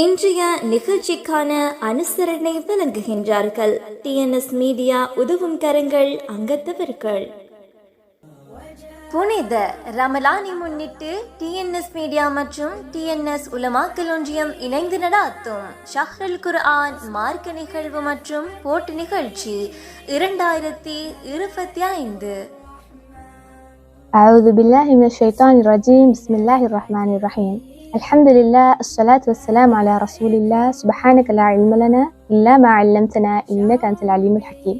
இன்றைய நிகழ்ச்சிக்கான அனுசரணை வழங்குகின்றார்கள் டிஎன்எஸ் மீடியா உதவும் கரங்கள் அங்கத்தவர்கள் புனித ரமலானை முன்னிட்டு டிஎன்எஸ் மீடியா மற்றும் டிஎன்எஸ் உலமாக்கல் ஒன்றியம் இணைந்து நடாத்தும் ஷஹ்ரல் குர்ஆன் மார்க்க நிகழ்வு மற்றும் போட்டி நிகழ்ச்சி இரண்டாயிரத்தி இருபத்தி ஐந்து أعوذ بالله من الشيطان الرجيم بسم الله الرحمن الرحيم الحمد لله الصلاة والسلام على رسول الله سبحانك لا علم لنا إلا ما علمتنا إنك أنت العليم الحكيم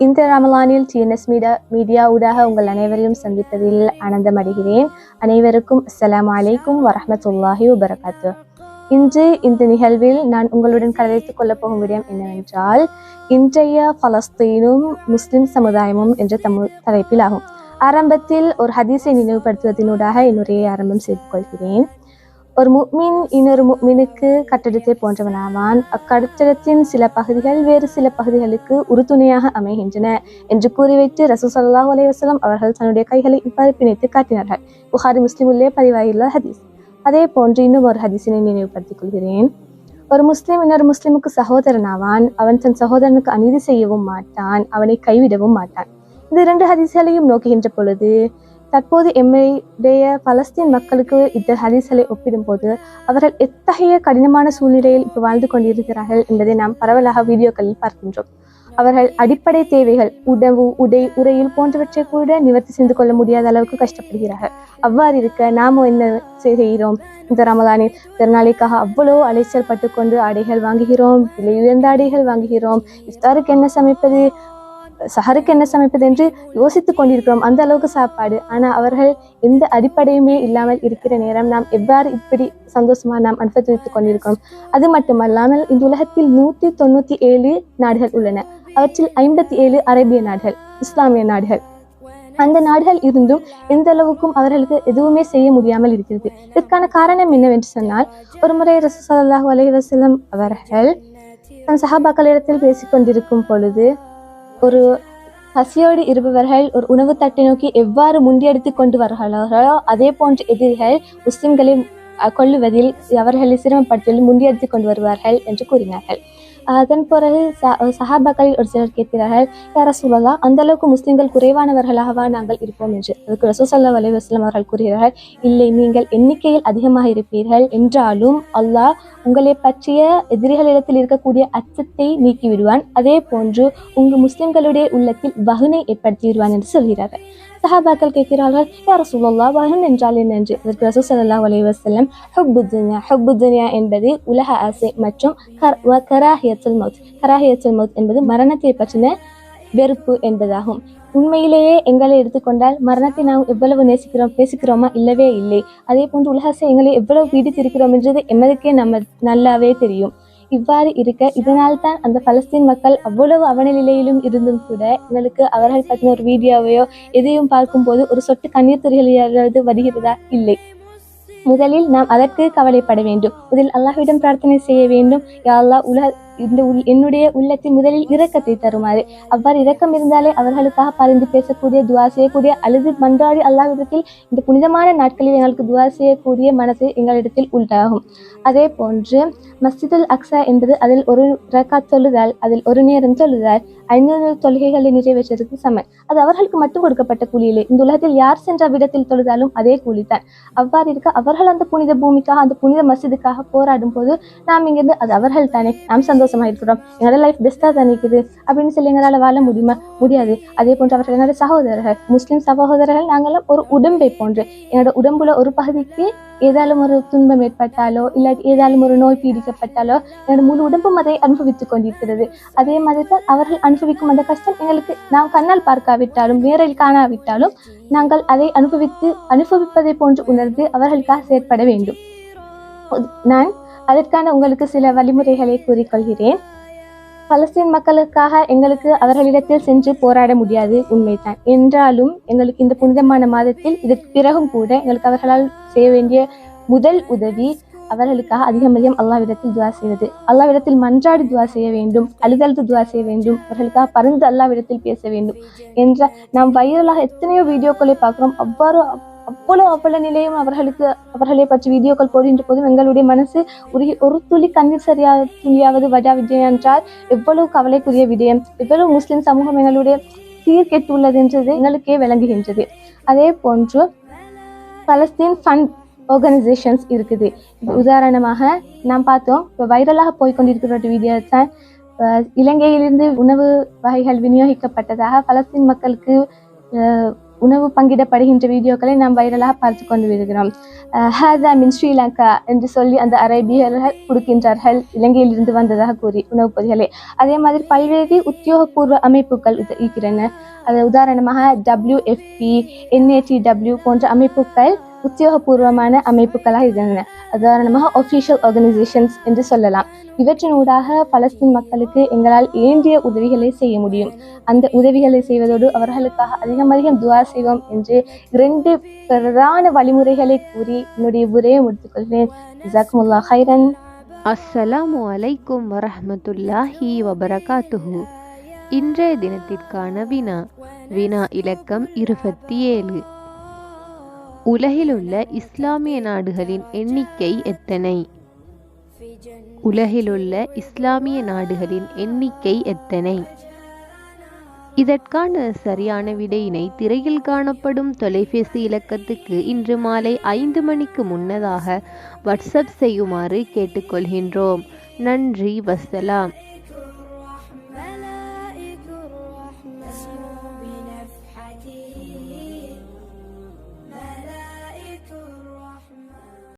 இந்த ரமலானில் டிஎன்எஸ் மீடியா மீடியா ஊடாக உங்கள் அனைவரையும் சந்திப்பதில் ஆனந்தம் அடைகிறேன் அனைவருக்கும் அஸ்ஸலாமு அலைக்கும் வரஹ்மத்துல்லாஹி வபரகாத்து இன்று இந்த நிகழ்வில் நான் உங்களுடன் கலந்துக் கொள்ளப் போகும் விடயம் என்னவென்றால் இன்றைய பலஸ்தீனும் முஸ்லிம் சமுதாயமும் என்ற தமிழ் தலைப்பில் ஆகும் ஆரம்பத்தில் ஒரு ஹதீஸை நினைவுபடுத்துவதனூடாக என்னுடைய ஆரம்பம் செய்து கொள்கிறேன் ஒரு முக்மின் இன்னொரு முக்மினுக்கு கட்டடத்தை போன்றவனாவான். அக்கட்டடத்தின் சில பகுதிகள் வேறு சில பகுதிகளுக்கு உறுதுணையாக அமைகின்றன என்று கூறி வைத்து ரசு சல்லாஹூ அலைவாஸ்லாம் அவர்கள் தன்னுடைய கைகளை இவ்வாறு பிணைத்து காட்டினார்கள். புகாரி முஸ்லிமுள்ளே பதிவாகியுள்ள ஹதீஸ். அதே போன்று இன்னும் ஒரு ஹதீஸினை நினைவுபடுத்திக் கொள்கிறேன். ஒரு முஸ்லிம் இன்னொரு முஸ்லிமுக்கு சகோதரனாவான். அவன் தன் சகோதரனுக்கு அநீதி செய்யவும் மாட்டான். அவனை கைவிடவும் மாட்டான். இந்த இரண்டு ஹதீஸ்களையும் நோக்குகின்ற பொழுது தற்போது எம்முடைய பலஸ்தீன் மக்களுக்கு இந்த ஹதீஸ்களை ஒப்பிடும்போது அவர்கள் எத்தகைய கடினமான சூழ்நிலையில் இப்போ வாழ்ந்து கொண்டிருக்கிறார்கள் என்பதை நாம் பரவலாக வீடியோக்களில் பார்க்கின்றோம். அவர்கள் அடிப்படை தேவைகள் உணவு உடை உரையில் போன்றவற்றை கூட நிவர்த்தி செய்து கொள்ள முடியாத அளவுக்கு கஷ்டப்படுகிறார்கள். அவ்வாறு இருக்க நாம என்ன செய்கிறோம்? இந்த ரமலானில் திருநாளைக்காக அவ்வளோ அலைச்சல் பட்டுக்கொண்டு ஆடைகள் வாங்குகிறோம் விலை உயர்ந்த ஆடைகள் வாங்குகிறோம். இஃப்தாருக்கு என்ன சமைப்பது? சஹருக்கு என்ன சமைப்பது என்று யோசித்துக் கொண்டிருக்கிறோம். அந்த அளவுக்கு சாப்பாடு. ஆனால் அவர்கள் எந்த அடிப்படையுமே இல்லாமல் இருக்கிற நேரம் நாம் எவ்வாறு இப்படி சந்தோஷமாக நாம் அனுபவித்துக் கொண்டிருக்கிறோம்? அது மட்டுமல்லாமல் இந்த உலகத்தில் நூற்றி தொண்ணூற்றி ஏழு நாடுகள் உள்ளன. அவற்றில் ஐம்பத்தி ஏழு அரேபிய நாடுகள் இஸ்லாமிய நாடுகள். அந்த நாடுகள் இருந்தும் எந்த அளவுக்கும் அவர்களுக்கு எதுவுமே செய்ய முடியாமல் இருக்கிறது. இதற்கான காரணம் என்னவென்று சொன்னால் ஒரு முறை ரசூசல்லாஹூ அலைஹி வஸல்லம் அவர்கள் தன் சஹாபாக்களிடத்தில் பேசிக் கொண்டிருக்கும் பொழுது ஒரு பசியோடு இருப்பவர்கள் ஒரு உணவு தட்டை நோக்கி எவ்வாறு முண்டியடித்து கொண்டு வருகிறார்களோ அதே போன்ற எதிரிகள் முஸ்லிம்களை அஹ், அவர்களை சிரமப்படுத்துவதில் முண்டியடித்து கொண்டு வருவார்கள் என்று கூறினார்கள். அதன் பிறகு சஹாபாக்கள் சஹாபாக்களில் ஒரு சிலர் கேட்கிறார்கள் யார சொல்லலாம் அந்த அளவுக்கு முஸ்லிம்கள் குறைவானவர்களாகவா நாங்கள் இருப்போம் என்று. அதுக்கு ரசூசல்லா அலி வஸ்லம் அவர்கள் கூறுகிறார்கள் இல்லை நீங்கள் எண்ணிக்கையில் அதிகமாக இருப்பீர்கள் என்றாலும் அல்லாஹ் உங்களை பற்றிய எதிரிகளிடத்தில் இருக்கக்கூடிய அச்சத்தை நீக்கிவிடுவான். அதே போன்று உங்கள் முஸ்லிம்களுடைய உள்ளத்தில் வகுனை ஏற்படுத்தி விடுவான் என்று சொல்கிறார்கள். சஹாபாக்கள் கேட்கிறார்கள் யார் சொல்லல்லா வகன் என்றால் என்ன? என்று. அதற்கு ரசூ சல்லா அலி வசல்லம் ஹுப்பு துன்யா என்பது உலக ஆசை மற்றும் கர்- வ கராஹியத்துல் மவுத். கராஹியத்துல் மவுத் என்பது மரணத்தை பற்றின வெறுப்பு என்பதாகும். உண்மையிலேயே எங்களை எடுத்துக்கொண்டால் மரணத்தை நாம் எவ்வளவு நேசிக்கிறோம் பேசிக்கிறோமா இல்லவே இல்லை. அதே போன்று உலகத்தை எங்களை எவ்வளவு பீடித்திருக்கிறோம் என்றது எமதுக்கே நம்ம நல்லாவே தெரியும். இவ்வாறு இருக்க இதனால் தான் அந்த பலஸ்தீன் மக்கள் அவ்வளவு அவனநிலையிலும் இருந்தும் கூட எங்களுக்கு அவர்கள் பற்றின ஒரு வீடியோவையோ எதையும் பார்க்கும்போது ஒரு சொட்டு கண்ணீர் துறைகளிலிருந்து வருகிறதா? இல்லை. முதலில் நாம் அதற்கு கவலைப்பட வேண்டும். முதலில் அல்லாஹ்விடம் பிரார்த்தனை செய்ய வேண்டும். யா உலக இந்த உள் என்னுடைய உள்ளத்தில் முதலில் இரக்கத்தை தருமாறு. அவ்வாறு இரக்கம் இருந்தாலே அவர்களுக்காக பரிந்து பேசக்கூடிய துவா செய்யக்கூடிய அல்லது மன்றாடி அல்லாஹ்விடத்தில் இந்த புனிதமான நாட்களில் எங்களுக்கு துவா செய்யக்கூடிய மனசு எங்களிடத்தில் உண்டாகும். அதே போன்று மஸ்ஜிதுல் அக்ஸா என்பது அதில் ஒரு ரக்காத் தொழுதால் அதில் ஒரு நேரம் தொழுதால் ஐநூறு தொழுகைகளை நிறைவேற்றுவதற்கு சமன் அது அவர்களுக்கு மட்டும் கொடுக்கப்பட்ட கூலியிலே. இந்த உலகத்தில் யார் சென்ற விடத்தில் தொழுதாலும் அதே கூலிதான். அவ்வாறு இருக்க அவர்கள் அந்த புனித பூமிக்காக அந்த புனித மசிதுக்காக போராடும் போது நாம் இங்கிருந்து அது அவர்கள் தானே நாம் சந்தோஷம் இருக்கிறோம் எங்களோட லைஃப் பெஸ்ட்டாக தான் நிற்குது அப்படின்னு சொல்லி எங்களால் வாழ முடியுமா? முடியாது. அதே போன்று அவர்கள் என்னோட சகோதரர்கள் முஸ்லீம் சகோதரர்கள் நாங்களும் ஒரு உடம்பை போன்று என்னோட உடம்புல ஒரு பகுதிக்கு ஏதாலும் ஒரு துன்பம் ஏற்பட்டாலோ இல்லாட்டி ஏதாலும் ஒரு நோய் பீடிக்கப்பட்டாலோ என்னோட முழு உடம்பும் அதை அனுபவித்துக் கொண்டிருக்கிறது. அதே மாதிரி தான் அவர்கள் அனுபவிக்கும் அந்த கஷ்டம் எங்களுக்கு நாம் கண்ணால் பார்க்காவிட்டாலும் நேரில் காணாவிட்டாலும் நாங்கள் அதை அனுபவித்து அனுபவிப்பதை போன்று உணர்ந்து அவர்களுக்காக செயற்பட வேண்டும். நான் அதற்கான உங்களுக்கு சில வழிமுறைகளை கூறிக்கொள்கிறேன். பலஸ்தீன் மக்களுக்காக எங்களுக்கு அவர்களிடத்தில் சென்று போராட முடியாது உண்மைதான். என்றாலும் எங்களுக்கு இந்த புனிதமான மாதத்தில் இதற்கு பிறகும் கூட எங்களுக்கு அவர்களால் செய்ய வேண்டிய முதல் உதவி அவர்களுக்காக அதிகம் அதிகம் அல்லாவிடத்தில் துவா செய்வது. அல்லாவிடத்தில் மன்றாடி துவா செய்ய வேண்டும் அழுதழுது துவா செய்ய வேண்டும் அவர்களுக்காக பருந்து அல்லாவிடத்தில் பேச வேண்டும். என்ற நாம் வைரலாக எத்தனையோ வீடியோக்களை பார்க்குறோம் அவ்வாறு அவ்வளவு அவ்வளவு நிலையும் அவர்களுக்கு அவர்களை பற்றி வீடியோக்கள் போடுகின்ற போதும் எங்களுடைய மனசு ஒரு ஒரு துளி கண்ணீர் சரியா துளியாவது வஜா விஜயம் என்றால் எவ்வளவு கவலைக்குரிய விஜயம் எவ்வளவு முஸ்லிம் சமூகம் எங்களுடைய சீர்கெட்டுள்ளது என்றது எங்களுக்கே விளங்குகின்றது. அதே போன்று பலஸ்தீன் ஃபண்ட் ஆர்கனைசேஷன்ஸ் இருக்குது. உதாரணமாக நாம் பார்த்தோம் இப்போ வைரலாக போய்கொண்டிருக்கிற வீடியோ தான் இலங்கையிலிருந்து உணவு வகைகள் விநியோகிக்கப்பட்டதாக பலஸ்தீன் மக்களுக்கு உணவு பங்கிடப்படுகின்ற வீடியோக்களை நாம் வைரலாக பார்த்து கொண்டு வருகிறோம் அஹ், ஹாதா மின் ஸ்ரீலங்கா என்று சொல்லி அந்த அரேபியர்கள் கொடுக்கின்றார்கள். இலங்கையில் இருந்து வந்ததாக கூறி உணவுப் பொதிகளை. அதே மாதிரி பல்வேறு உத்தியோகபூர்வ அமைப்புகள் இருக்கிறன அது உதாரணமாக டபிள்யூஎஃப்பி என்ஏடிடபிள்யூ போன்ற அமைப்புகள் உத்தியோகபூர்வமான அமைப்புகளாக இருந்தன. உதாரணமாக ஒஃபிஷியல் ஆர்கனைசேஷன்ஸ் என்று சொல்லலாம். இவற்றின் ஊடாக பலஸ்தீன் மக்களுக்கு எங்களால் ஏந்திய உதவிகளை செய்ய முடியும். அந்த உதவிகளை செய்வதோடு அவர்களுக்காக அதிகம் அதிகம் துவா செய்வோம் என்று இரண்டு பிரதான வழிமுறைகளை கூறி என்னுடைய உரையை முடித்துக்கொள்கிறேன் ஜாக்குமுல்லா ஹைரன். அஸ்ஸலாமு அலைக்கும் வரஹமத்துல்லாஹி வபரகாத்துஹு. இன்றைய தினத்திற்கான வினா. வினா இலக்கம் இருபத்தி ஏழு. உலகிலுள்ள இஸ்லாமிய நாடுகளின் எண்ணிக்கை எத்தனை? உலகிலுள்ள இஸ்லாமிய நாடுகளின் எண்ணிக்கை எத்தனை? இதற்கான சரியான விடையினை திரையில் காணப்படும் தொலைபேசி இலக்கத்துக்கு இன்று மாலை ஐந்து மணிக்கு முன்னதாக வாட்ஸ்அப் செய்யுமாறு கேட்டுக்கொள்கின்றோம். நன்றி வசலாம்.